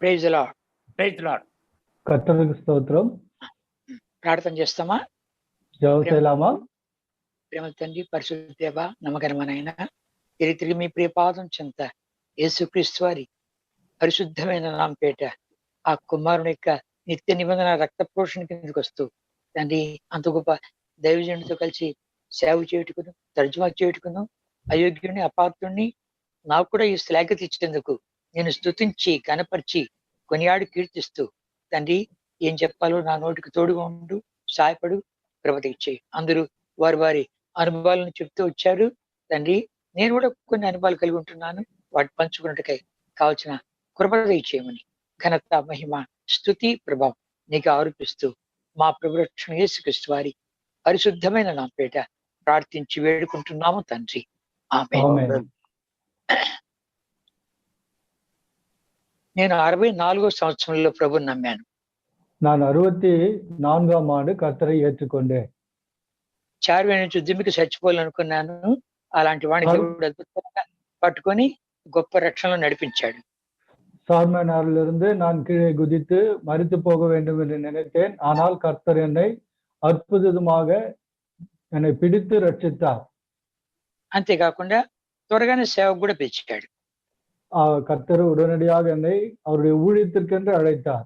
Praise Lord praise Lord కర్తలకు స్తోత్రం. ప్రార్థన చేస్తామా? ప్రేమ తండ్రి పరిశుద్ధ దేవ నమ్మకరమైన ఇది తిరిగి మీ ప్రియపాదం చెంత. యేసుక్రీస్తు వారి పరిశుద్ధమైన నాంపేట ఆ కుమారుని యొక్క నిత్య నిబంధన రక్త పోషణ కిందకి వస్తూ తండ్రి అంత గొప్ప దైవజనుడితో కలిసి సేవ చేయుటకును తర్జుమా చేయుటకును అయోగ్యుని అపాత్రుణ్ణి నాకు కూడా ఈ శ్లాఘత ఇచ్చేందుకు నేను స్తుతించి కనపరిచి కొనియాడు కీర్తిస్తూ తండ్రి ఏం చెప్పాలో నా నోటికి తోడుగా ఉండు సహాయపడు ప్రభత ఇచ్చేయి అందరూ వారి వారి అనుభవాలను చెప్తూ వచ్చారు. తండ్రి నేను కూడా కొన్ని అనుభవాలు కలిగి ఉంటున్నాను. వాటి పంచుకున్నట్టుకై కావలసిన కృపద ఇచ్చేయమని ఘనత మహిమ స్థుతి ప్రభావం నీకు ఆరోపిస్తూ మా ప్రభు రక్షణ యేసుక్రీస్తు వారి పరిశుద్ధమైన నా పేట ప్రార్థించి వేడుకుంటున్నాము తండ్రి. ఆమె నేను అరవై నాలుగో సంవత్సరంలో ప్రభు నమ్మాను. நான் அறுபத்தி நான்காம் ஆண்டு கர்த்தரை ஏற்றுக்கொண்டேன் చార్వే నుంచి ఉద్యమికి చచ్చిపోవాలనుకున్నాను. అలాంటి వాడిని దేవుడు అద్భుతంగా పట్టుకొని గొప్ప రక్షణలో నడిపించాడు. சார்மனாரிலிருந்து நான் கீழே குதித்து மறித்து போக வேண்டும் என்று நினைத்தேன் ஆனால் கர்த்தர் என்னை అద్భుతமாக என்னை பிடித்து రక్షించారు అంతేకాకుండా త్వరగానే సేవకు కూడా పిలిచాడు. ஆ, கர்த்தர் உடனடியாக என்னை அவருடைய ஊழியத்திற்கென்று அழைத்தார்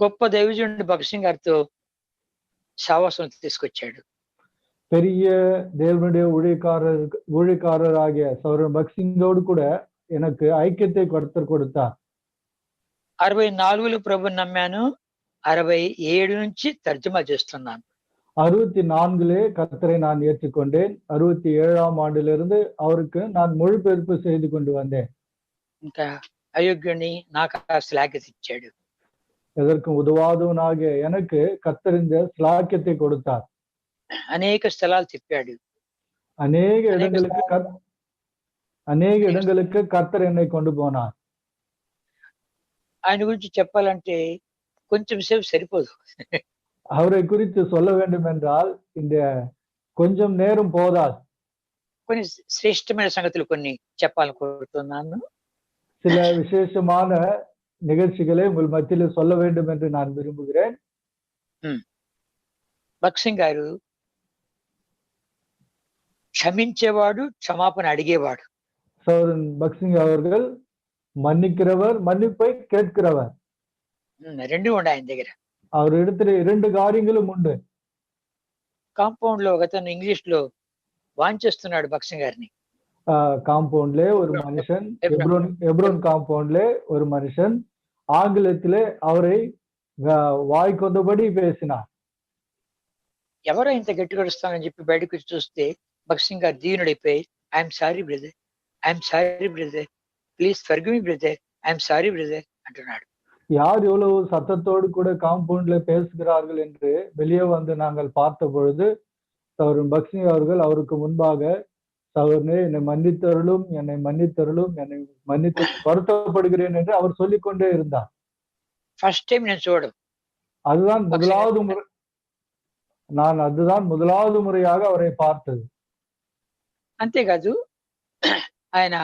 గొప్ప దైవజనుడు భగత్ సింగ్ గారితో సావాసం తీసుకొచ్చాడు பெரிய தேவனுடைய ஊழியக்காரர் ஊழியக்காரராகிய சௌரன் பக்சிங்கோடு கூட எனக்கு ஐக்கியத்தை கர்த்தர் கொடுத்தார் అరవై నాలుగులో ప్రభుని నమ్మాను అరవై ఏడు నుంచి తర్జుమా చేస్తున్నాను அறுபத்தி நான்கிலே கர்த்தரை நான் ஏற்றுக்கொண்டேன் அறுபத்தி ஏழாம் ஆண்டிலிருந்து அவருக்கு நான் மொழிபெயர்ப்பு செய்து கொண்டு வந்தேன் ఇంకా అయోగ్యుని నాకు ఆ శ్లాఘత ఇచ్చాడు எதற்கும் உதவாதவனாகிய எனக்கு கர்த்தர் இந்த ஸ்லாக்கியத்தை கொடுத்தார் అనేక స్థలాలు తిప్పాడు அநேக அநேக இடங்களுக்கு கர்- அநேக இடங்களுக்கு கர்த்தர் என்னை கொண்டு போனார் ఆయన గురించి చెప్పాలంటే కొంచెం సేపు సరిపోదు அவரை குறித்து சொல்ல வேண்டும் என்றால் இந்த கொஞ்சம் நேரம் போதாது కొన్ని శ్రేష్టమైన సంగతులు కొన్ని చెప్పాలని కోరుతున్నాను சில விசேஷமான நிகழ்ச்சிகளை உங்கள் மத்தியில் சொல்ல வேண்டும் என்று நான் விரும்புகிறேன் భగత్ సింగ్ గారు క్షమించేవాడు క్షమాపణ అడిగేవాడు சௌரன் பக்சிங் அவர்கள் மன்னிக்கிறவர் மன்னிப்பை கேட்கிறவர் ఉమ్, రెండు ఉండే ఆయన దగ్గర அவர் இடத்துல இரண்டு காரியங்களும் உண்டு కాంపౌండ్ లో ఒకతను ఇంగ్లీష్ లో వాంచేస్తున్నాడు భగత్ సింగ్ గారిని காம்பவுண்ட்ல ஒரு மனுஷன் எப்ரோன் எப்ரோன் காம்பவுண்ட்ல ஒரு மனுஷன் ஆங்கிலத்திலே அவரை வா- வாய் கொண்டபடி பேசினார் ఎవరో ఇంత గట్టిగా వస్తానని చెప్పి బయటకు వచ్చి చూస్తే భగత్ సింగ్ గారు దీనుడైపోయి I'm sorry brother I'm sorry brother please forgive me brother I'm sorry brother అంటున్నాడు யார் எவ்வளவு சத்தத்தோடு கூட காம்பவுண்ட்ல பேசுகிறார்கள் என்று வெளியே வந்து நாங்கள் பார்த்த பொழுது சௌரன் பக்சிங் அவர்கள் அவருக்கு முன்பாக சௌரனே என்னை மன்னித்தருளும் என்னை மன்னித்தருளும் என்னை மன்னித்து வருத்தப்படுகிறேன் என்று அவர் சொல்லிக் கொண்டே இருந்தார் ఫస్ట్ టైం నేను చూడడం அதுதான் பக்சிங் முதலாவது முறை நான் அதுதான் முதலாவது முறையாக அவரை பார்த்தது అంతేకాదు ఆయన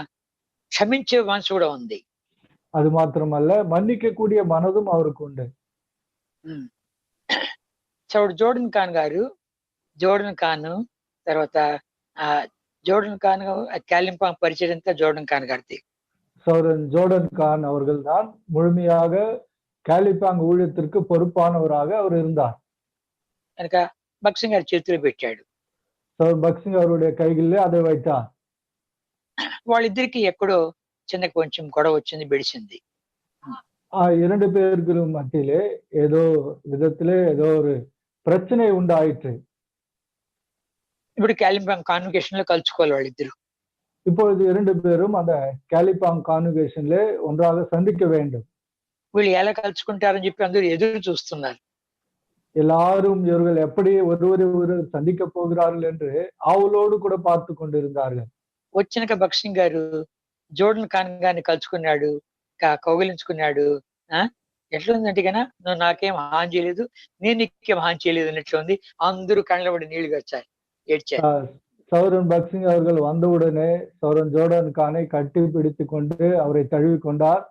క్షమించే మనసు కూడా ఉంది அது மாத்திரமல்ல மன்னிக்கக்கூடிய மனதும் அவருக்கு உண்டு ఉమ్. చూడు జోర్డన్ ఖాన్ గారు జోర్డన్ ఖాన్ తర్వాత ఆ జోర్డన్ ఖాన్ కాలింపాంగ్ పరిచయం అంతా జోర్డన్ ఖాన్ గారిది சௌரன் ஜோர்டன் கான் அவர்கள்தான் முழுமையாக காலிபாங் ஊழியத்திற்கு பொறுப்பானவராக அவர் இருந்தார் కనుక భక్సింగ్ గారి చేతిలో పెట్టాడు சௌர் பக்சிங் அவருடைய கைகளிலே அதை வைத்தார் వాళ్ళిద్దరికి ఎక్కడో చిన్న కొంచెం గొడవ వచ్చింది బెడిసింది ஆஹ் இரண்டு பேருக்கும் மத்தியிலே ஏதோ விதத்திலே ஏதோ ஒரு பிரச்சனை உண்டாயிற்று ఇప్పుడు కాలింపాంగ్ కాన్వికేషన్ లో కలుసుకోవాలి వాళ్ళిద్దరు இப்பொழுது இரண்டு பேரும் அந்த காலிபாங் கான்வகேஷன்ல ஒன்றாக சந்திக்க வேண்டும் వీళ్ళు ఎలా కలుసుకుంటారని చెప్పి అందరూ ఎదురు చూస్తున్నారు எல்லாரும் இவர்கள் எப்படி ஒருவரை ஒருவர் சந்திக்க போகிறார்கள் என்று ஆவலோடு கூட பார்த்து கொண்டிருந்தார்கள் వచ్చినాక భక్సింగ్ గారు జోర్డన్ ఖాన్ గారిని కలుసుకున్నాడు కా- కౌగిలించుకున్నాడు ఆ ఎట్లుందంటే కన్నా నువ్వు నాకేం హాని చేయలేదు నేను నీకేం హాని చేయలేదు అన్నట్లు ఉంది అందరూ కళ్ళబడి నీళ్లు వచ్చాయి ఏడ్చారు ஆஹ் சௌரன் பக்சிங் அவர்கள் வந்தவுடனே சௌரன் ஜோர்டன் கானை கட்டி பிடித்து கொண்டு அவரை தழுவி கொண்டார்.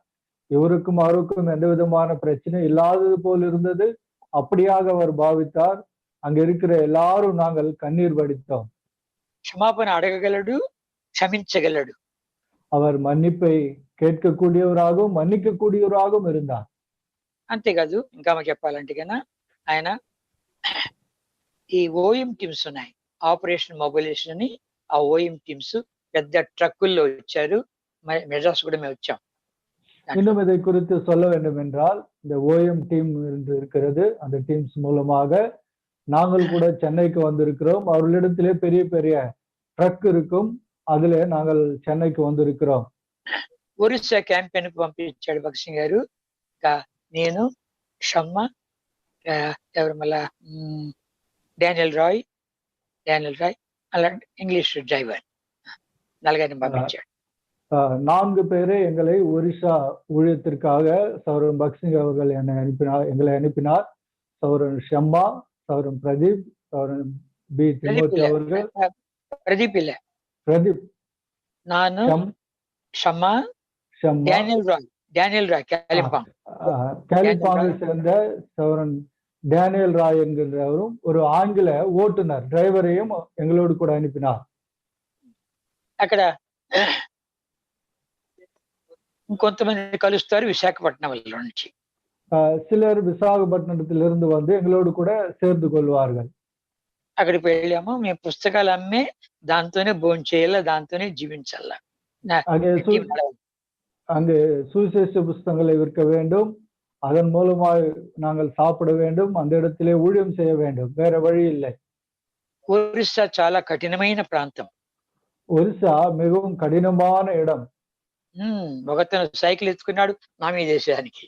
இவருக்கும் அவருக்கும் எந்த விதமான பிரச்சனை இல்லாதது போல் இருந்தது. அப்படியாக அவர் பாவித்தார். அங்க இருக்கிற எல்லாரும் நாங்கள் கண்ணீர் படித்தோம் க்ஷமாபன அடகுகளடு க்ஷமிச்சகளடு அவர் மன்னிப்பை கேட்கக்கூடியவராகவும் மன்னிக்கக்கூடியவராகவும் இருந்தார். అంతేకాదు ఇంకా చెప్పాలంటే కన్నా ఆయన ఈ ఓయింటిమ్స్ ఉన్నాయి ఆపరేషన్ మొబైలేషన్ అని ఆ ఓఎం టీమ్స్ పెద్ద ట్రక్కుల్లో వచ్చారు మ- మెడ్రాస్ కూడా మేము వచ్చాం இன்னும் இதை குறித்து சொல்ல வேண்டும் என்றால் இந்த ஓஎம் டீம் என்று இருக்கிறது அந்த டீம்ஸ் மூலமாக நாங்கள் கூட சென்னைக்கு வந்திருக்கிறோம் அவர்களிடத்திலே பெரிய பெரிய ட்ரக் இருக்கும் அதுல நாங்கள் சென்னைக்கு வந்திருக்கிறோம் ఒరిస్సా క్యాంపెయిన్ పంపించాడు భగసింగ్ గారు ఇంకా నేను షమ్మ ఆ, ఎవరు మళ్ళా మ్, డానియల్ రాయ్ డానియల్ రాయ్ అలా ఇంగ్లీష్ డ్రైవర్ నలుగురిని పంపించాడు ஆஹ் நான்கு பேரை எங்களை ஒரிசா ஊழியத்திற்காக சௌரன் பக்சிங் அவர்கள் என்னை அனுப்பினார் எங்களை அனுப்பினார் சௌரன் ஷம்மா சௌரன் பிரதீப் சௌரன் பி ప్రదీప్ திமோத்தி இல்ல அவர்கள் ప్రదీప్ இல்ல பிரதீப் ನಾನು ஷம் షమ్మ ஷம்மா డానియల్ రాయ్ డానియల్ రాయ్ కాలింపాంగ్ ஆஹ் கேலிபாங்கை சேர்ந்த சௌரன் டேனியல் ராய் என்கின்றவரும் ஒரு ஆங்கில ஓட்டுநர் டிரைவரையும் எங்களோடு கூட அனுப்பினார் అక్కడ ఇంకొంతమంది కలుస్తారు విశాఖపట్నం వాళ్ళ నుంచి ஆஹ் சிலர் விசாகப்பட்டினத்திலிருந்து வந்து எங்களோடு கூட சேர்ந்து கொள்வார்கள் అక్కడికి వెళ్ళాము మేము పుస్తకాలు అమ్మే దాంతోనే భోజనం చేయాలా దాంతోనే జీవించాలా నా- அங்கே சு- జీవనం నడవాలి. அங்கு சுவிசேஷ புஸ்தகங்களை விற்க வேண்டும் அதன் மூலமாக நாங்கள் சாப்பிட வேண்டும் அந்த இடத்திலே ஊழியம் செய்ய வேண்டும். வேற வழி இல்லை. ఒరిస్సా చాలా కఠినమైన ప్రాంతం. ఒరిస్సా మిகவும் కఠినమైన ఇడం ఒకతను సైకిల్ ఎత్తుకున్నాడు మా మీద దేశానికి.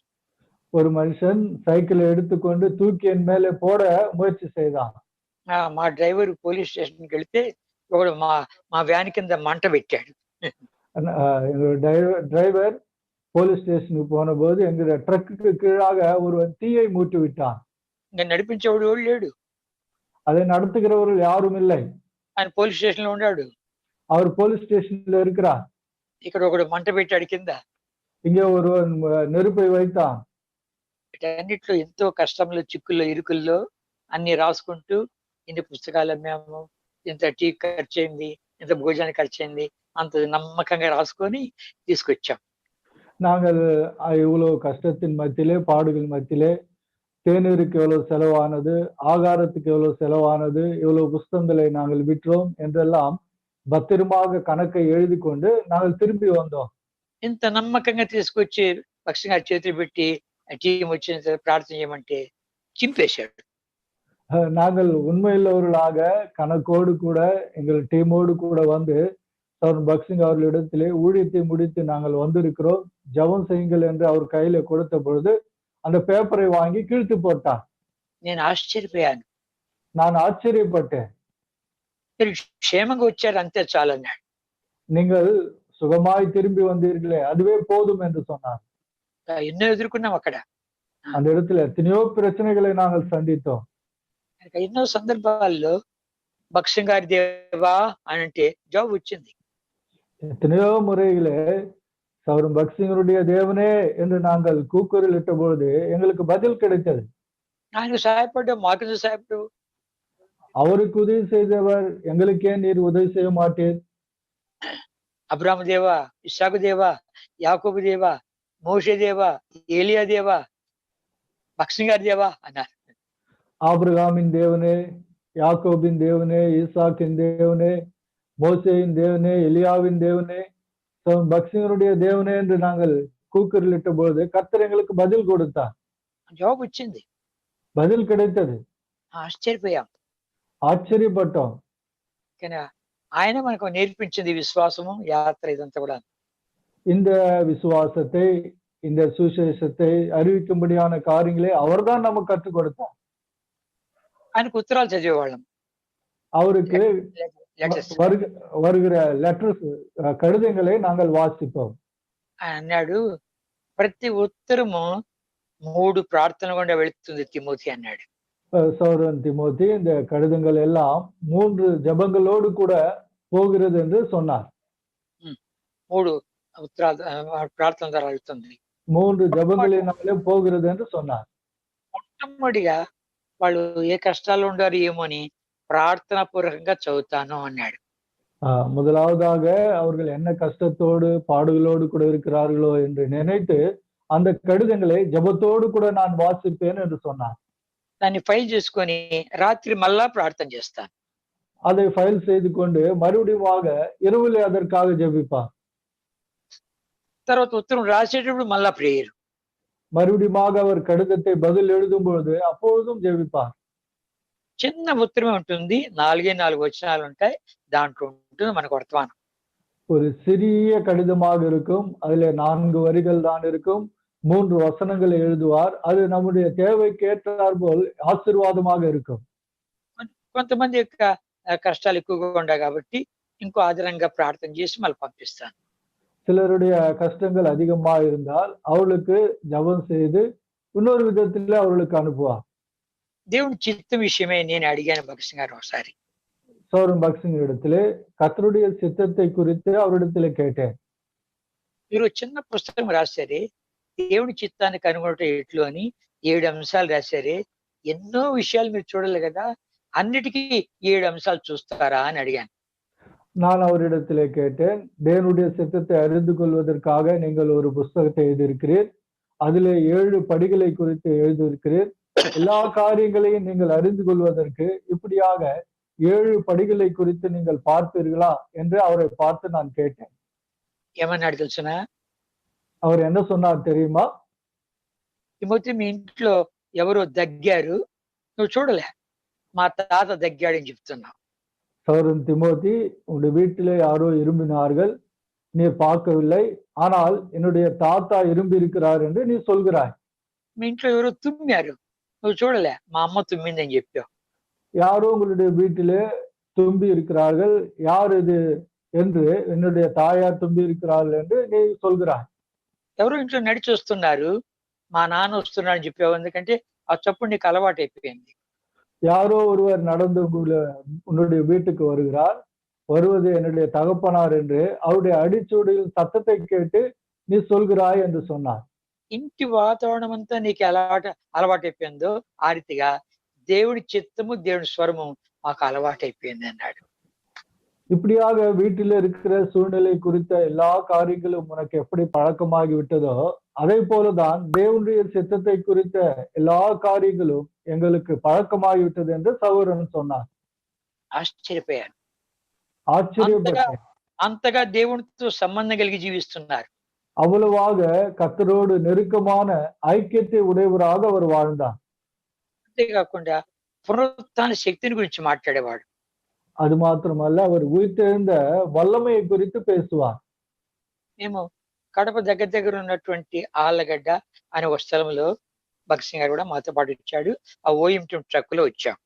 ஒரு மனுஷன் சைக்கிள் எடுத்துக்கொண்டு தூக்கி என் மேலே போட முயற்சி செய்தான். మా డ్రైవర్ పోలీస్ స్టేషన్కి వెళితే ఒకడు మా మా వ్యాన్ కింద మంట పెట్టాడు. డ్రైవర్ போலீஸ் ஸ்டேஷனுக்கு போன போது எங்க ட்ரக்குக்கு கீழாக ஒருவன் தீயை மூட்டி விட்டான் ఇంకా నడిపించేవాడు ఎవడు లేడు அதை நடத்துகிறவர்கள் யாரும் இல்லை ఆయన పోలీస్ స్టేషన్ లో ఉన్నాడు அவர் போலீஸ் ஸ்டேஷன்ல இருக்கிறார் ఇక్కడ ఒకడు మంట పెట్టాడు కింద இங்கே ஒருவன் அஹ், நெருப்பை வைத்தான் వీటన్నిటిలో ఎంతో కష్టంలో చిక్కుల్లో ఇరుకుల్లో అన్ని రాసుకుంటూ ఇన్ని పుస్తకాలు అమ్మాము ఇంత టీ ఖర్చు అయింది ఇంత భోజనానికి ఖర్చు అయింది అంత నమ్మకంగా రాసుకొని తీసుకొచ్చాం நாங்கள் அஹ், இவ்வளவு கஷ்டத்தின் மத்தியிலே பாடுகள் மத்தியிலே தேநீருக்கு எவ்வளவு செலவானது ஆகாரத்துக்கு எவ்வளவு செலவானது இவ்வளவு புஸ்தகங்களை நாங்கள் விற்றோம் என்றெல்லாம் பத்திரமாக கணக்கை எழுதி கொண்டு நாங்கள் திரும்பி வந்தோம் ఇంత నమ్మకంగా తీసుకొచ్చి పక్షి గారి చేతులు పెట్టి టీం వచ్చిన తర్వాత ప్రార్థన చేయమంటే చింపేశాడు அஹ், நாங்கள் உண்மையுள்ளவர்களாக கணக்கோடு கூட எங்கள் டீமோடு கூட வந்து சவன் பக்சிங் அவர்களிடத்திலே ஊழியத்தை முடித்து நாங்கள் வந்திருக்கிறோம் ஜெபம் செய்யுங்கள் என்று அவர் கையில கொடுத்த பொழுது அந்த பேப்பரை வாங்கி கிழித்து போட்டார் నేను ఆశ్చర్యపోయాను நான் ஆச்சரியப்பட்டேன் మీరు క్షేమంగా వచ్చారు అంతే చాలన్నాడు நீங்கள் சுகமாய் திரும்பி வந்தீர்களே அதுவே போதும் என்று சொன்னார் ఎన్నో ఎదుర్కొన్నాం అక్కడ அந்த இடத்துல எத்தனையோ பிரச்சனைகளை நாங்கள் சந்தித்தோம் ఇంకా ఎన్నో సందర్భాల్లో భక్ష్యం గారి దేవా అని అంటే జాబ్ వచ్చింది எத்தனையோ முறைகளே சவரும் பக்சிங்கருடைய தேவனே என்று நாங்கள் கூக்குரல் இட்ட பொழுது எங்களுக்கு பதில் கிடைத்தது ఆయనకు సహాయపడ్డావు మాకు సహాయపడ్డావు அவருக்கு உதவி செய்தவர் எங்களுக்கே நீர் உதவி செய்ய மாட்டீர் అబ్రాహ్మ దేవా ఇస్సాకు దేవా యాకోబు దేవా మోషే దేవా ఏలియా దేవా భక్ష్యం గారి దేవా అన్నారు ஆபிரகாமின் தேவனே யாக்கோபின் தேவனே ஈசாக்கின் தேவனே மோசேயின் தேவனே எலியாவின் தேவனே சவன் பக்சிங்கருடைய தேவனே என்று நாங்கள் கூக்குரல் இட்ட பொழுது கர்த்தர் எங்களுக்கு பதில் கொடுத்தார் జాబ్ వచ్చింది பதில் கிடைத்தது ఆశ్చర్యపోయాం ஆச்சரியப்பட்டோம் కానీ ఆయన మనకు నేర్పించింది విశ్వాసము యాత్ర ఇదంతా కూడా இந்த விசுவாசத்தை இந்த சுசேஷத்தை அறிவிக்கும்படியான காரியங்களை அவர்தான் நமக்கு கற்றுக் கொடுத்தார் ఆయనకు ఉత్తరాలు చదివేవాళ్ళం அவருக்கு లెటర్స్ வருக- வருகிற லெட்டர்ஸ் கடிதங்களை நாங்கள் வாசிப்போம் ఆయన అన్నాడు ప్రతి ఉత్తరము మూడు ప్రార్థనలు గుండా వెళుతుంది తిమోతి అన్నాడు அஹ் சௌரன் திமோத்தி இந்த கடிதங்கள் எல்லாம் மூன்று ஜெபங்களோடு கூட போகிறது என்று சொன்னார் మూడు ఉత్తరాలు ఆ, ప్రార్థన ద్వారా వెళ్తుంది மூன்று ஜபங்களினாலே போகிறது என்று சொன்னார் మొట్టమొదటిగా వాళ్ళు ఏ కష్టాలు ఉండారు ఏమో అని ప్రార్థనా పూర్వకంగా చదువుతాను అన్నాడు ஆஹ் முதலாவதாக அவர்கள் என்ன கஷ்டத்தோடு பாடுகளோடு கூட இருக்கிறார்களோ என்று நினைத்து அந்த கடிதங்களை ஜபத்தோடு கூட நான் வாசிப்பேன் என்று சொன்னார் దాన్ని ఫైల్ చేసుకొని రాత్రి మళ్ళా ప్రార్థన చేస్తాను அதை ஃபைல் செய்து கொண்டு மறுபடியுமாக இரவிலே அதற்காக ஜெபிப்பார் తర్వాత ఉత్తరం రాసేటప్పుడు మళ్ళా ప్రేయర్ மறுபடியுமாக அவர் கடிதத்தை பதில் எழுதும் பொழுது அப்பொழுதும் ஜெபிப்பார் చిన్న ఉత్తరమే ఉంటుంది నాలుగే నాలుగు వచనాలు ఉంటాయి దాంట్లో ఉంటుంది మనకు వర్తమానం ஒரு சிறிய கடிதமாக இருக்கும் அதுல நான்கு வரிகள் தான் இருக்கும் மூன்று வசனங்களை எழுதுவார் அது நம்முடைய தேவைக்கு ஏற்றார் போல் ஆசீர்வாதமாக இருக்கும் కొంతమంది యొక్క ఆ, కష్టాలు ఎక్కువగా ఉన్నాయి కాబట్టి ఇంకో ఆధారంగా ప్రార్థన చేసి మళ్ళీ పంపిస్తాను சிலருடைய கஷ்டங்கள் அதிகமாக இருந்தால் அவர்களுக்கு ஜெபம் செய்து இன்னொரு விதத்துல அவர்களுக்கு அனுப்புவார் దేవుని చిత్తం విషయమే నేను అడిగాను భగత్ గారు ఒకసారి சௌரம் பக்சிங் இடத்திலே கத்தருடைய சித்தத்தை குறித்து அவரிடத்துல கேட்டேன் మీరు చిన్న పుస్తకం రాశారే దేవుని చిత్తానికి అనుగుణట ఎట్లు అని ఏడు అంశాలు రాశారే ఎన్నో విషయాలు మీరు చూడాలి కదా అన్నిటికీ ఏడు అంశాలు చూస్తారా అని అడిగాను நான் அவரிடத்திலே கேட்டேன் தேவனுடைய சித்தத்தை அறிந்து கொள்வதற்காக நீங்கள் ஒரு புஸ்தகத்தை எழுதியிருக்கிறீர் அதிலே ஏழு படிகளை குறித்து எழுதியிருக்கிறீர் எல்லா காரியங்களையும் நீங்கள் அறிந்து கொள்வதற்கு இப்படியாக ஏழு படிகளை குறித்து நீங்கள் பார்ப்பீர்களா என்று அவரை பார்த்து நான் கேட்டேன் ఏమన్నాడు తెలుసున அவர் என்ன சொன்னார் தெரியுமா ఈ మధ్య మీ ఇంట్లో ఎవరో దగ్గారు నువ్వు చూడలే మా తాత దగ్గాడని చెప్తున్నావు சௌரன் திமோதி உன்னுடைய வீட்டிலே யாரோ இரும்பினார்கள் நீ பார்க்கவில்லை ஆனால் என்னுடைய தாத்தா இரும்பி இருக்கிறார் என்று நீ சொல்கிறாய் మీ ఇంట్లో ఎవరో తుమ్మారు నువ్వు చూడలే మా అమ్మ తుమ్మిందని చెప్పావు யாரோ உங்களுடைய வீட்டிலே தும்பி இருக்கிறார்கள் யார் இது என்று என்னுடைய தாயார் தும்பி இருக்கிறார்கள் என்று நீ சொல்கிறாய் ఎవరో ఇంట్లో నడిచి వస్తున్నారు మా నాన్న వస్తున్నాడు అని చెప్పావు ఎందుకంటే ఆ చప్పుడు నీకు అలవాటు అయిపోయింది யாரோ ஒருவர் நடந்து உங்களுடைய உன்னுடைய வீட்டுக்கு வருகிறார் வருவது என்னுடைய தகப்பனார் என்று அவருடைய அடிச்சூடியில் சத்தத்தை கேட்டு நீ சொல்கிறாய் என்று சொன்னார் ఇంటి వాతావరణం అంతా నీకు అలవాటు అలవాటు అయిపోయిందో ఆ రీతిగా దేవుడి చిత్తము దేవుడి స్వరము మాకు అలవాటు అయిపోయింది అన్నాడు இப்படியாக வீட்டில் இருக்கிற சூழ்நிலை குறித்த எல்லா காரியங்களும் உனக்கு எப்படி பழக்கமாகி விட்டதோ அதே போலதான் தேவனுடைய சித்தத்தை குறித்த எல்லா காரியங்களும் எங்களுக்கு பழக்கமாகி விட்டது என்று சகோதரன் சொன்னார் ఆశ్చర్యపోయాను ஆச்சரியப்பட்டேன் అంతగా దేవునితో సంబంధం కలిగి జీవిస్తున్నారు அவ்வளவாக கத்தரோடு நெருக்கமான ஐக்கியத்தை உடையவராக அவர் வாழ்ந்தார் అంతేకాకుండా పునరుత్థాన శక్తిని గురించి మాట్లాడేవాడు அது மாத்திரமல்ல அவர் உயிர்த்தெழுந்த வல்லமையை குறித்து பேசுவார் మేము కడప దగ్గర దగ్గర ఉన్నటువంటి ఆళ్ళగడ్డ అనే ఒక స్థలంలో భగత్ సింగ్ గారు కూడా మాతో పాటు వచ్చాడు ఆ ఓఎంటీ ట్రక్ లో వచ్చాం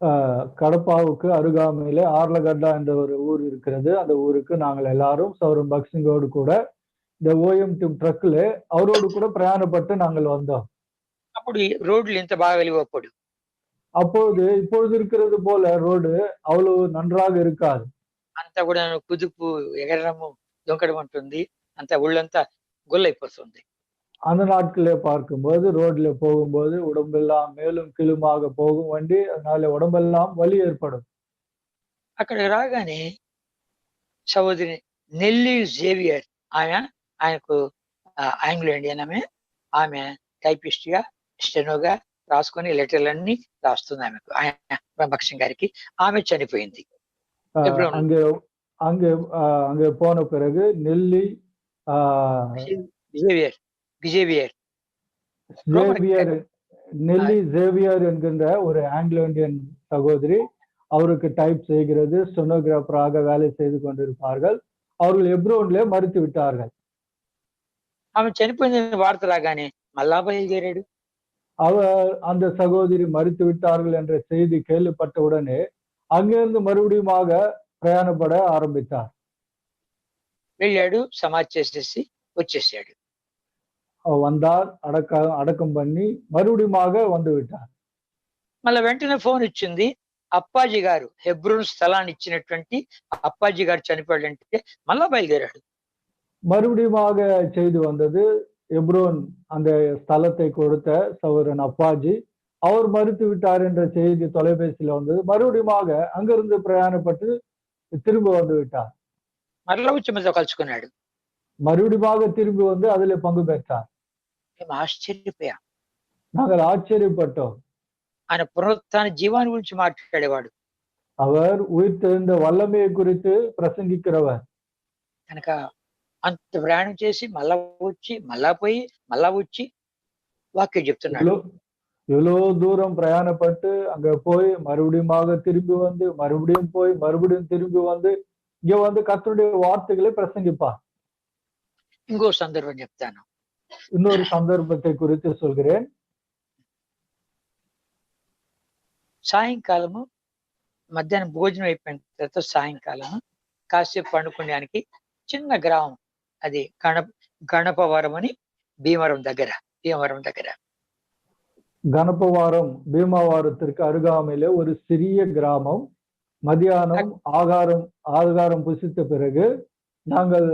ஆஹ் கடப்பாவுக்கு அருகாமையிலே ஆர்லகட்டா என்ற ஒரு ஊர் இருக்கிறது அந்த ஊருக்கு நாங்கள் எல்லாரும் சௌரம் பக்சிங்கோடு கூட இந்த ஓஎம் டிம் ட்ரக்ல அவரோடு கூட பிரயாணப்பட்டு நாங்கள் வந்தோம் అప్పుడు ఈ రోడ్లు ఇంత బాగా వెలిగప్పుడు அப்பொழுது இப்பொழுது இருக்கிறது போல ரோடு அவ்வளவு நன்றாக இருக்காது అంతా కూడా కుదుపు ఎగరడము దొంకడం ఉంటుంది అంతా ఒళ్ళంతా గొల్లైపోతుంది அந்த நாட்களே பார்க்கும்போது ரோட்ல போகும்போது உடம்பெல்லாம் மேலும் கீழுமாக போகும் வண்டி அதனால உடம்பெல்லாம் வலி ஏற்படும் అక్కడికి రాగానే సహోదరి నెల్లి జేవియర్ ఆమె ఆయనకు ఆ, ఆంగ్లో ఇండియన్ ఆమె ఆమె టైపిస్ట్ గా స్టెనోగా రాసుకొని లెటర్లన్నీ రాస్తుంది ఆమెకు ఆయన భక్సింగ్ గారికి ఆమె చనిపోయింది ஆஹ் எவ்வளவு? அங்கே அங்கே ஆஹ் அங்கே போன பிறகு நெல்லி ஆஹ் Xavier Xavier Xavier Nellie Xavier என்கின்ற ஒரு ஆங்கிலோ இந்தியன் சகோதரி அவருக்கு டைப் செய்கிறது ஸ்டெனோகிராஃபராக வேலை செய்து கொண்டிருப்பார்கள் அவர்கள் எப்ரோன்ல மறுத்து விட்டார்கள் ఆమె చనిపోయిందని వార్త రాగానే మళ్ళా బయలుదేరాడు அவர் அந்த சகோதரி மறுத்து விட்டார்கள் என்ற செய்தி கேள்விப்பட்ட உடனே அங்கிருந்து மறுபடியுமாக பிரயாணப்பட ஆரம்பித்தார் వెళ్ళాడు సమాధి చేసేసి వచ్చేసాడు அவர் வந்தார் அடக்க அடக்கம் பண்ணி மறுபடியுமாக வந்து விட்டார் మళ్ళీ వెంటనే ఫోన్ ఇచ్చింది అప్పాజీ గారు హెబ్రూన్ స్థలాన్ని ఇచ్చినటువంటి అప్పాజీ గారు చనిపోయాడంటే మళ్ళా బయలుదేరాడు மறுபடியுமாக செய்தி வந்தது எப்ரோன் அந்த ஸ்தலத்தை கொடுத்த சௌரன் அப்பாஜி அவர் மறுத்து விட்டார் என்ற செய்தி தொலைபேசியில வந்தது மறுபடியுமாக அங்கிருந்து பிரயாணப்பட்டு திரும்ப வந்து விட்டார் మరలా వచ్చి మీతో కలుసుకున్నాడు மறுபடியுமாக திரும்பி வந்து அதில் பங்கு பெற்றார் మేము ఆశ్చర్యపోయాం நாங்கள் ஆச்சரியப்பட்டோம் ఆయన పునరుత్థాన జీవాన్ని గురించి మాట్లాడేవాడు அவர் உயிர்த்தெழுந்த வல்லமையை குறித்து பிரசங்கிக்கிறவர் కనుక అంత ప్రయాణం చేసి మళ్ళా వచ్చి మళ్ళా పోయి మళ్ళా వచ్చి వాక్యం చెప్తున్నాడు இவ்வளோ இவ்வளோ தூரம் பிரயாணப்பட்டு அங்க போய் மறுபடியுமாக திரும்பி வந்து மறுபடியும் போய் மறுபடியும் திரும்பி வந்து இங்க வந்து கர்த்தருடைய வார்த்தைகளை பிரசங்கிப்பார் ఇంకో సందర్భం చెప్తాను இன்னொரு சந்தர்ப்பத்தை குறித்து சொல்கிறேன் సాయంకాలము మధ్యాహ్నం భోజనం అయిపోయిన తర్వాత సాయంకాలము కాసేపు పండుకోవడానికి చిన్న గ్రామం అది గణప గణపవరం అని భీమవరం దగ్గర భీమవరం దగ్గర கணபவாரம் பீமாவாரத்திற்கு அருகாமையிலே ஒரு சிறிய கிராமம் மதியானம் ஆகாரம் ஆகாரம் புசித்த பிறகு நாங்கள்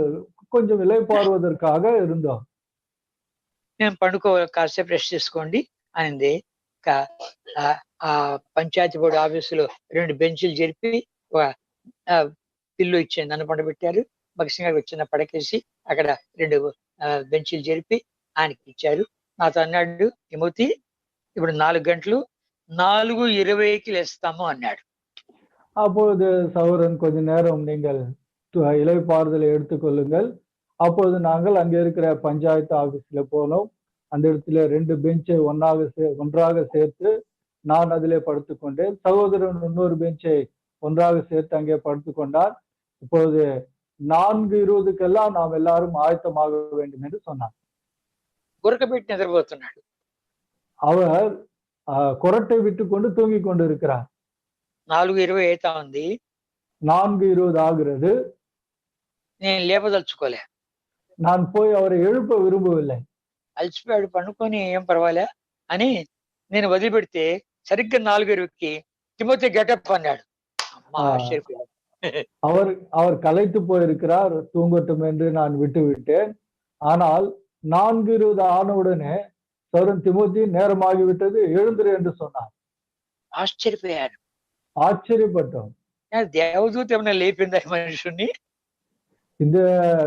கொஞ்சம் இலைப்பாறுவதற்காக இருந்தோம் మేము పండుకో కాసేపు రెస్ట్ చేసుకోండి అనింది కా- ఆ- ఆ పంచాయతీ బోర్డు ఆఫీసులో రెండు బెంచీలు జరిపి ఒక ఆ, పిల్లు ఇచ్చింది నన్ను పండబెట్టారు భగసింగ్ గారికి వచ్చిన పడకేసి అక్కడ రెండు ఆ, బెంచీలు జరిపి ఆయనకి ఇచ్చారు నాతో అన్నాడు విమూతి ఇప్పుడు నాలుగు గంటలు నాలుగు ఇరవైకి లేస్తాము అన్నాడు அப்பொழுது சௌரன் கொஞ்ச நேரம் நீங்கள் து- இலைப்பாறுதலை எடுத்துக்கொள்ளுங்கள் அப்பொழுது நாங்கள் அங்க இருக்கிற பஞ்சாயத்து ஆபீஸ்ல போனோம் அந்த இடத்துல ரெண்டு பெஞ்சை ஒன்றாக சே- ஒன்றாக சேர்த்து நான் அதிலே படுத்துக்கொண்டேன் சகோதரன் இன்னொரு பெஞ்சை ஒன்றாக சேர்த்து அங்கே படுத்துக்கொண்டார் இப்பொழுது நான்கு இருபதுக்கெல்லாம் நாம் எல்லாரும் ஆயத்தமாக வேண்டும் என்று சொன்னார் గురకబెట్టి నిద్రపోతున్నాడు அவர் ஆஹ், குரட்டை விட்டு கொண்டு தூங்கிக் கொண்டு இருக்கிறார் నాలుగు ఇరవై అవుతా ఉంది நான்கு இருபது ஆகிறது నేను లేపదలుచుకోలే நான் போய் அவரை எழுப்ப விரும்பவில்லை అలసిపోయాడు పండుకొని ఏం పర్వాలే అని నేను వదిలిపెడితే సరిగ్గా నాలుగు ఇరవైకి తిమోతి గెటప్ అన్నాడు అమ్మా ఆ. ఆశ్చర్యపోయాడు அவர் அவர் கலைத்து போயிருக்கிறார் தூங்கட்டும் என்று நான் விட்டு விட்டேன் ஆனால் நான்கு இருபது ஆனவுடனே சௌரன் திமுத்தி நேரமாகிவிட்டது எழுந்திரு என்று சொன்னார் ఆశ్చర్యపోయాడు ஆச்சரியப்பட்டோம் నేను దేవదూత ఏమైనా లేపిందా ఈ మనుషుణ్ణి இந்த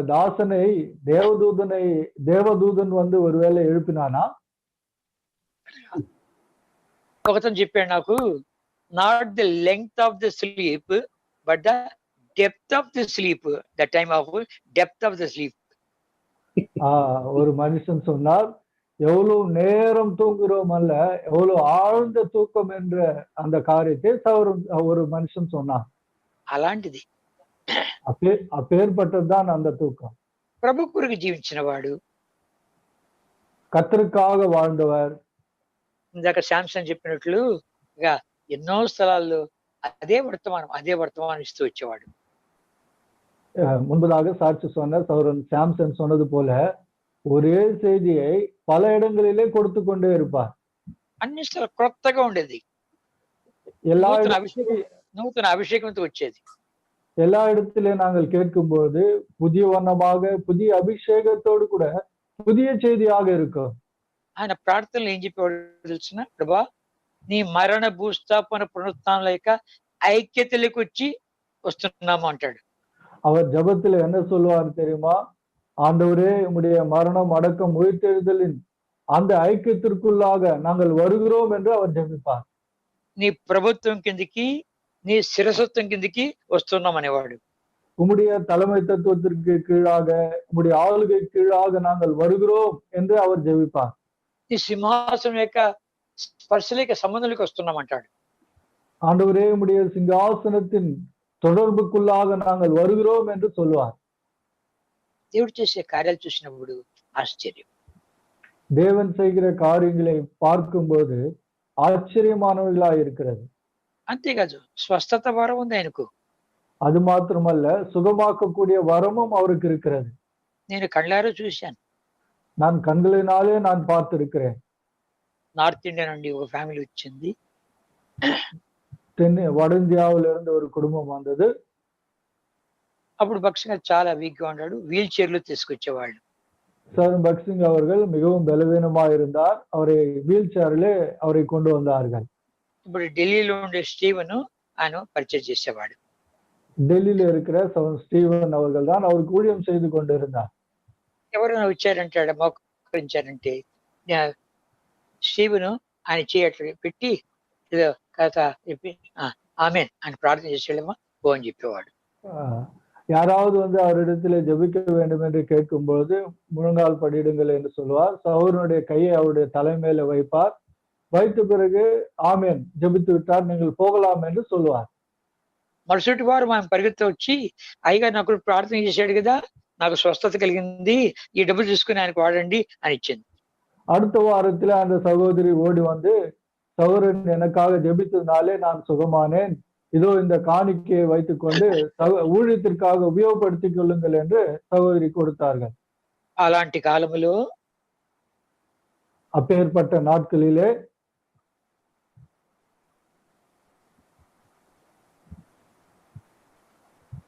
தாசனை தேவதூதனை தேவதூதன் வந்து ஒருவேளை எழுப்பினானா ఒకతను చెప్పాడు నాకు not the length of the sleep but the depth of the sleep the time of depth of the sleep ஆஹ் ஒரு மனுஷன் சொன்னார் எவ்வளவு நேரம் தூங்குறோம் அல்ல எவ்வளவு ஆழ்ந்த தூக்கம் என்ற அந்த காரியத்தை சௌரன் ஒரு மனுஷன் சொன்னான் అలాంటిది அப்பே அப்பேற்பட்டதுதான் அந்த தூக்கம் ప్రభు కొరకు జీవించిన వాడు கத்தருக்காக வாழ்ந்தவர் ఇందాక శాంసంగ్ చెప్పినట్లు ఇక ఎన్నో స్థలాల్లో అదే వర్తమానం అదే వర్తమానం ఇస్తూ వచ్చేవాడు அஹ் முன்பதாக சாட்சி சொன்ன சௌரன் சாம்சன் சொன்னது போல ஒரே செய்தியை பல இடங்களிலே கொடுத்து கொண்டே இருப்பார் అన్ని స్థలాలు క్రొత్తగా ఉండేది எல்லா నూతన இட- అభిషేకం నూతన అభిషేకంతో వచ్చేది எல்லா இடத்திலே நாங்கள் கேட்கும்போது புதிய வண்ணமாக புதிய அபிஷேகத்தோடு கூட புதிய செய்தியாக இருக்கும் ఆయన ప్రార్థనలు ఏం చెప్పేవాడు తెలిసిన ప్రభా నీ మరణ భూస్థాపన పునరుత్థానం లేక ఐక్యతలోకి వచ్చి వస్తున్నాము అంటాడు அவர் ஜெபத்துல என்ன சொல்லுவார் தெரியுமா ஆண்டவரே உம்முடைய மரணம் அடக்கம் உயிர்த்தெழுதலின் அந்த ஐக்கியத்திற்குள்ளாக நாங்கள் வருகிறோம் என்று அவர் ஜெபிப்பார் నీ ప్రభుత్వం కిందికి నీ శిరసత్వం కిందికి వస్తున్నాం అనేవాడు உம்முடைய தலைமை தத்துவத்திற்கு கீழாக உம்முடைய ஆளுகை கீழாக நாங்கள் வருகிறோம் என்று அவர் ஜெபிப்பார் నీ సింహాసనం యొక్క స్పర్శలేక సంబంధంలోకి వస్తున్నాం అంటాడు ஆண்டவரே உம்முடைய சிங்காசனத்தின் தொடர்புக்குள்ளாக நாங்கள் வருகிறோம் என்று சொல்வார் దేవుడు చేసే కార్యాలు చూసినప్పుడు ఆశ్చర్యం தேவன் செய்கிற காரியங்களை பார்க்கும்போது ஆச்சரியமானவர்களா இருக்கிறது అంతేకాదు స్వస్థత వరం ఉంది ఆయనకు அது மாத்திரமல்ல சுகமாக்கக்கூடிய வரமும் அவருக்கு இருக்கிறது నేను కళ్ళారో చూశాను நான் கண்களினாலே நான் பார்த்திருக்கிறேன் నార్త్ ఇండియా నుండి ఒక ఫ్యామిలీ వచ్చింది தென் வட இந்தியாவில இருந்து ஒரு குடும்பம் வந்தது అప్పుడు భక్ష్యంగా చాలా వీక్ గా ఉన్నాడు వీల్ చైర్ లో తీసుకొచ్చేవాళ్ళు சரண் பக்சிங் அவர்கள் மிகவும் பலவீனமா இருந்தார் அவரை வீல் சேரிலே அவரை கொண்டு வந்தார்கள் ఇప్పుడు ఢిల్లీలో ఉండే స్టీవెన్ ఆయన పరిచయం చేసేవాడు டெல்லியில இருக்கிற சவன் ஸ்டீவன் அவர்கள் தான் அவருக்கு ஊழியம் செய்து கொண்டிருந்தார் ఎవరైనా వచ్చారంటాడు మోకరించారంటే నే- స్టీవెన్ ఆయన చేయట్లు పెట్టి ఏదో కథ చెప్పి ఆమె ఆయన ప్రార్థన చేసేళ్ళమా పో అని చెప్పేవాడు ஆஹ் யாராவது வந்து அவரிடத்துல ஜெபிக்க வேண்டும் என்று கேட்கும்போது முழங்கால் படியிடுங்கள் என்று சொல்வார் சௌரனுடைய கையை அவருடைய தலைமையில வைப்பார் வைத்த பிறகு ஆமேன் ஜெபித்து விட்டார் நீங்கள் போகலாம் என்று சொல்வார் మరుసటి వారు మనం పరిగెత్తి వచ్చి అయ్యగా నాకు ప్రార్థన చేశాడు కదా నాకు స్వస్థత కలిగింది ఈ డబ్బులు తీసుకుని ఆయనకు వాడండి అని ఇచ్చింది அடுத்த வாரத்துல அந்த சகோதரி ஓடி வந்து சகோதரன் எனக்காக ஜெபித்ததுனாலே நான் சுகமானேன் இதோ இந்த காணிக்கையை வைத்துக்கொண்டு சகோ- ஊழியத்திற்காக உபயோகப்படுத்திக் கொள்ளுங்கள் என்று சகோதரி கொடுத்தார்கள் అలాంటి కాలములో அப்பேற்பட்ட நாட்களிலே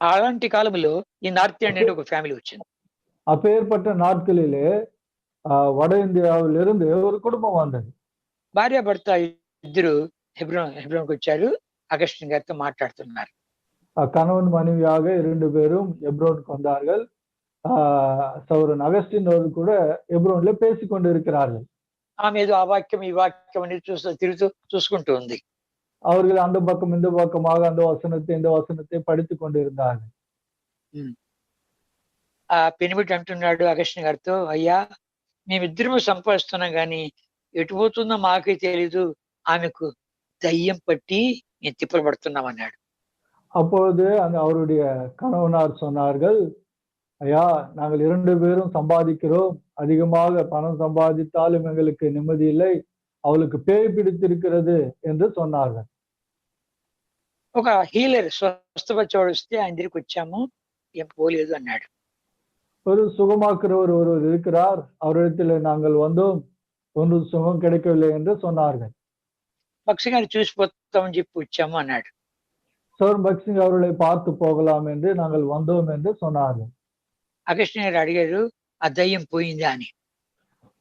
అలాంటి కాలములో ఈ నార్త్ ఇండియన్ ఒక ఫ్యామిలీ వచ్చింది அப்பேற்பட்ட நாட்களிலே ஆஹ் வட இந்தியாவிலிருந்து ஒரு குடும்பம் வந்தது భార్య భర్త ఇద్దరు హెబ్రోన్ హెబ్రోన్కి వచ్చారు అగస్టిన్ గారితో మాట్లాడుతున్నారు அஹ் கணவன் மனைவியாக இரண்டு பேரும் எப்ரோனுக்கு வந்தார்கள் ஆஹ் சௌரன் அகஸ்டின் அவர்கள் கூட எப்ரோன்ல பேசிக் கொண்டு இருக்கிறார்கள் ఆమె ఏదో ఆ వాక్యం ఈ వాక్యం అనేది చూస్తూ తిరుగుతూ చూసుకుంటూ ఉంది அவர்கள் அந்த பக்கம் இந்த பக்கமாக அந்த வசனத்தை இந்த வசனத்தை படித்துக் கொண்டிருந்தார்கள் ఆ పెనిమిటి అంటున్నాడు అగస్టిన్ గారితో అయ్యా మేమిద్దరము సంపాదిస్తున్నాం కానీ ఎటు పోతుందో మాకే తెలీదు ఆమెకు దయ్యం పట్టి మేము తిప్పలు పడుతున్నాం అన్నాడు அப்பொழுது அந்த அவருடைய கணவனார் சொன்னார்கள் ஐயா நாங்கள் இரண்டு பேரும் சம்பாதிக்கிறோம் அதிகமாக பணம் சம்பாதித்தாலும் எங்களுக்கு நிம்மதி இல்லை அவளுக்கு பேய் பிடித்திருக்கிறது என்று சொன்னார்கள் ఒక హీలర్ స్వస్థపరిచేవాడు వస్తే ఆయన దగ్గరికి వచ్చాము ఏం పోలేదు అన్నాడు ஒரு சுகமாக்குறவர் ஒருவர் இருக்கிறார் அவரிடத்தில் நாங்கள் வந்தோம் ஒன்று சுகம் கிடைக்கவில்லை என்று சொன்னார்கள் పక్షి గారిని చూసిపోతామని చెప్పి వచ్చాము అన్నాడు சோர் பக்சிங் அவர்களை பார்த்து போகலாம் என்று நாங்கள் வந்தோம் என்று சொன்னார்கள் అగస్టిన్ గారు అడిగారు ఆ దయ్యం పోయిందా అని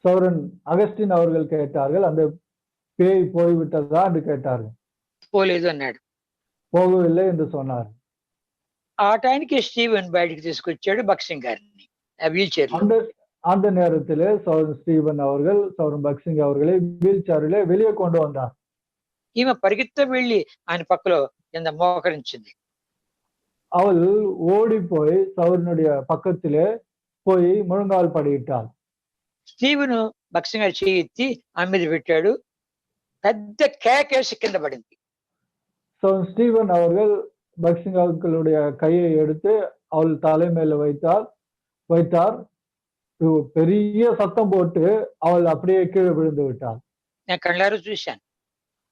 சௌரன் அகஸ்டின் அவர்கள் கேட்டார்கள் அந்த பேய் போய்விட்டதா என்று கேட்டார்கள் పోలేదు అన్నాడు போகவில்லை என்று சொன்னார் ఆ టైంకి స్టీవెన్ బయటికి తీసుకొచ్చాడు బక్సింగ్ గారిని ఆ వీల్ చైర్ அந்த அந்த நேரத்திலே சௌரன் ஸ்டீவன் அவர்கள் சௌரன் பக்சிங் அவர்களை வீல் சேரிலே வெளியே கொண்டு வந்தார் ఈమె పరిగెత్త వెళ్ళి ఆయన పక్కలో కింద మోకరించింది அவள் ஓடி போய் சௌரனுடைய பக்கத்திலே போய் முழங்கால் படியிட்டாள் స్టీవెన్ బక్సింగ్ గారు చేయి ఎత్తి ఆమె మీద పెట్టాడు పెద్ద కేకేసి కింద పడింది சௌரன் ஸ்டீவன் அவர்கள் பக்சிங் அவர்களுடைய கையை எடுத்து அவள் தலை மேல வைத்தார் வைத்தார் பெ- பெரிய சத்தம் போட்டு அவள் அப்படியே கீழே விழுந்து விட்டாள் నేను కళ్ళారు చూశాను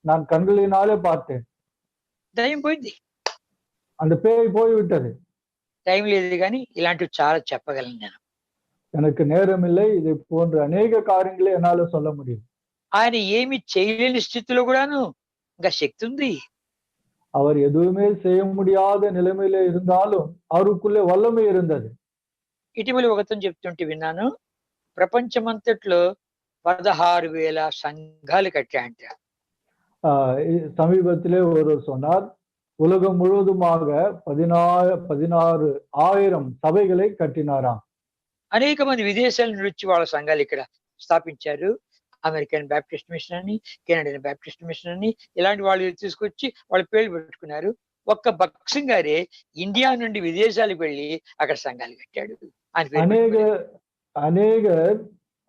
நான் கண்களினாலே பார்த்தேன் దయ్యం పోయింది அந்த பேய் போய்விட்டது టైం లేదు కానీ ఇలాంటివి చాలా చెప్పగలను నేను எனக்கு நேரமில்லை இதை போன்ற அநேக காரியங்களை என்னால சொல்ல முடியும் ఆయన ఏమి చేయలేని స్థితిలో కూడాను ఇంకా శక్తి ఉంది அவர் எதுவுமே செய்ய முடியாத நிலைமையில இருந்தாலும் அவருக்குள்ளே வல்லமை இருந்தது ఇటీవల ఒకతను చెప్తుంటే విన్నాను ప్రపంచమంతట్లో పదహారు వేల సంఘాలు కట్టాయంట ஆஹ் இ- சமீபத்திலே ஒருவர் சொன்னார் உலகம் முழுவதுமாக பதினாறு பதினாறு ஆயிரம் சபைகளை கட்டினாராம் అనేక మంది విదేశాల నుండి వచ్చి వాళ్ళ సంఘాలు ఇక్కడ స్థాపించారు అమెరికన్ బ్యాప్టిస్ట్ మిషన్ అని కెనడియన్ బ్యాప్టిస్ట్ మిషన్ అని ఇలాంటి వాళ్ళు తీసుకొచ్చి వాళ్ళ పేర్లు పెట్టుకున్నారు ఒక్క బక్సింగ్ గారే ఇండియా నుండి విదేశాలకు వెళ్ళి అక్కడ సంఘాలు కట్టాడు ఆయన పేరు அநேக அநேகர்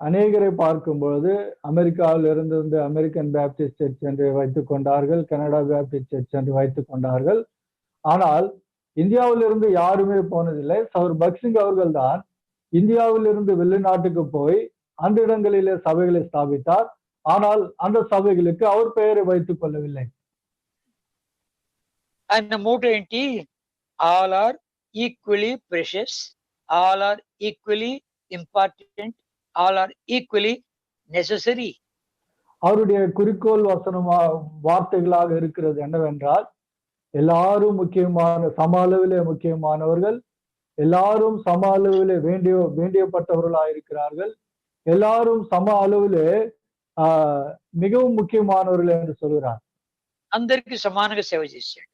அநேகரை பார்க்கும்பொழுது அமெரிக்காவில் இருந்திருந்து அமெரிக்கன் பேப்டிஸ்ட் சர்ச் என்று வைத்துக் கொண்டார்கள் கனடா பேப்டிஸ்ட் சர்ச் என்று வைத்துக் கொண்டார்கள். ஆனால் இந்தியாவிலிருந்து யாருமே போனதில்லை. சவர் பக்சிங் அவர்கள்தான் இந்தியாவிலிருந்து வெளிநாட்டுக்கு போய் அந்த இடங்களிலே சபைகளை ஸ்தாபித்தார். ஆனால் அந்த சபைகளுக்கு அவர் பெயரை வைத்துக் கொள்ளவில்லை. And the more all are equally all are equally important all are equally necessary அவருடைய குறிக்கோள் வசனமா வார்த்தைகளாக இருக்கிறது என்னவென்றால் எல்லாரும் முக்கியமான சம அளவிலே முக்கியமானவர்கள் எல்லாரும் சம அளவிலே வேண்டிய வேண்டியப்பட்டவர்களா இருக்கிறார்கள் எல்லாரும் சம அளவிலே ஆஹ் மிகவும் முக்கியமானவர்கள் என்று சொல்கிறார் అందరికీ సమానంగా సేవ చేశాడు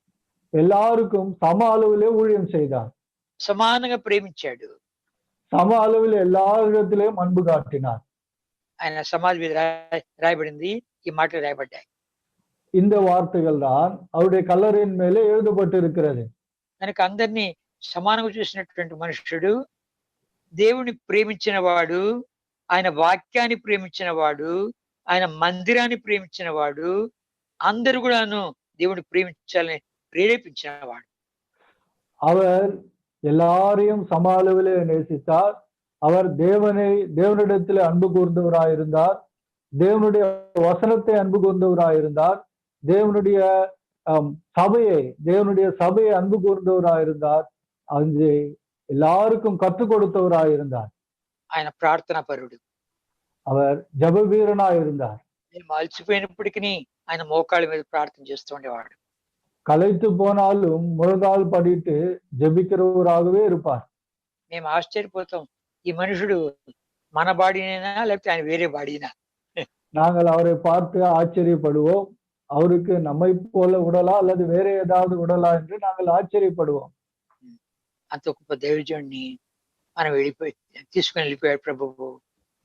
எல்லாருக்கும் சம அளவிலே ஊழியம் செய்தார் సమానంగా ప్రేమించాడు சம அளவில் எல்லாரிடத்திலேயும் அன்பு காட்டினார் ఆయన సమాధి మీద రా- రాయబడింది ఈ మాటలు రాయబడ్డాయి இந்த வார்த்தைகள் தான் அவருடைய கல்லறையின் மேலே எழுதப்பட்டு இருக்கிறது కనుక అందరినీ సమానంగా చూసినటువంటి మనుషుడు దేవుని ప్రేమించిన వాడు ఆయన వాక్యాన్ని ప్రేమించిన వాడు ఆయన మందిరాన్ని ప్రేమించిన వాడు అందరు కూడాను దేవుని ప్రేమించాలని ప్రేరేపించిన వాడు அவர் எல்லாரையும் சம அளவிலே நேசித்தார் அவர் தேவனை தேவனிடத்திலே அன்பு கூர்ந்தவராயிருந்தார் தேவனுடைய வசனத்தை அன்பு கூர்ந்தவராயிருந்தார் தேவனுடைய ஆம், சபையை தேவனுடைய சபையை அன்பு கூர்ந்தவராயிருந்தார் அது எல்லாருக்கும் கற்றுக் கொடுத்தவராயிருந்தார் ఆయన ప్రార్థనా పరుడు அவர் ஜப வீரனாயிருந்தார் నేను అలసిపోయినప్పటికీ ఆయన మోకాళ్ళ మీద ప్రార్థన చేస్తూ ఉండేవాడు களைத்து போனாலும் முழங்கால் படிட்டு ஜெபிக்கிறவராகவே இருப்பார் మేము ఆశ్చర్యపోతాం ఈ మనుషుడు మన బాడీనేనా లేకపోతే ఆయన వేరే బాడీనా நாங்கள் அவரை பார்த்து ஆச்சரியப்படுவோம் அவருக்கு நம்மை போல உடலா அல்லது வேற ஏதாவது உடலா என்று நாங்கள் ஆச்சரியப்படுவோம் అంత గొప్ప దైవజుడిని మనం వెళ్ళిపోయి తీసుకుని వెళ్ళిపోయాడు ప్రభువు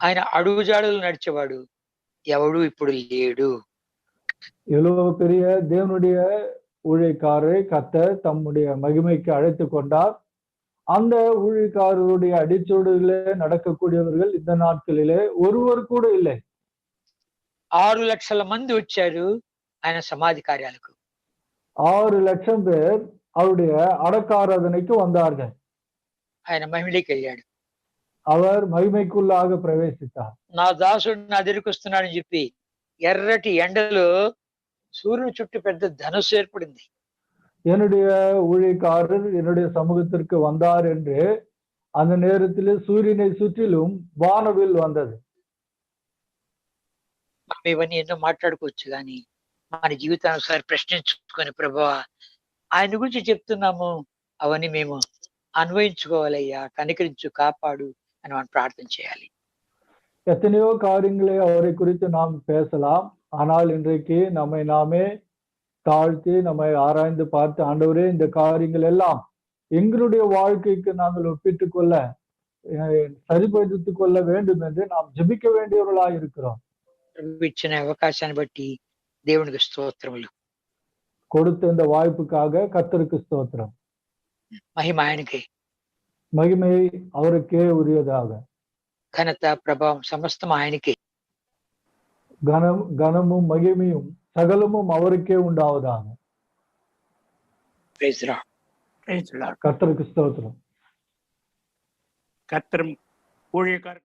ఆయన అడుగుజాడలు నడిచేవాడు ఎవడు ఇప్పుడు లేడు இவ்வளவு பெரிய தேவனுடைய ஊழியக்காரரை கத்தர் தம்முடைய மகிமைக்கு அழைத்து கொண்டார் அந்த ஊழியக்காரருடைய அடிச்சூடுகளே நடக்கக்கூடியவர்கள் இந்த நாட்களிலே ஒருவர் கூட இல்லை ఆరు లక్షల మంది వచ్చారు ఆయన సమాధి కార్యాలకు ஆறு லட்சம் பேர் அவருடைய அடக்காராதனைக்கு வந்தார்கள் ఆయన మహిళకి వెళ్ళాడు அவர் மகிமைக்குள்ளாக பிரவேசித்தார் నా దాసుడు నా దగ్గరికి వస్తున్నాడని చెప్పి ఎర్రటి ఎండలో సూర్యుడు చుట్టూ పెద్ద ధనుసు ఏర్పడింది என்னுடைய ஊழியக்காரர் என்னுடைய சமூகத்திற்கு வந்தார் என்று அந்த நேரத்தில் சூரியனை சுற்றிலும் வானவில் வந்தது మనం ఇవన్నీ ఎన్నో మాట్లాడుకోవచ్చు కానీ మన జీవితాన్ని ఒకసారి ప్రశ్నించుకొని ప్రభా ఆయన గురించి చెప్తున్నాము అవన్నీ మేము అన్వయించుకోవాలయ్యా కనికరించు కాపాడు అని మనం ప్రార్థన చేయాలి எத்தனையோ காரியங்களை அவரை குறித்து நாம் பேசலாம் ஆனால் இன்றைக்கு நம்மை நாமே தாழ்த்தி நம்மை ஆராய்ந்து பார்த்து ஆண்டவரே இந்த காரியங்கள் எல்லாம் எங்களுடைய வாழ்க்கைக்கு நாங்கள் ஒப்பிட்டுக் கொள்ள அஹ், சரிப்படுத்திக் கொள்ள வேண்டும் என்று நாம் ஜெபிக்க வேண்டியவர்களாய் இருக்கிறோம் ప్రభు ఇచ్చిన అవకాశాన్ని బట్టి దేవునికి స్తోత్రములు கொடுத்த இந்த வாய்ப்புக்காக கர்த்தருக்கு ஸ்தோத்திரம் మహిమ ఆయనకే மகிமை அவருக்கே உரியதாக ఘనత ప్రభావం సమస్తం ఆయనకే கனம் கனமும் மகிமையும் சகலமும் அவருக்கே உண்டாவதாக ప్రైజ్ రా Praise the Lord. கர்த்தருக்கு ஸ்தோத்திரம் கர்த்தரும் ஊழியக்காரர்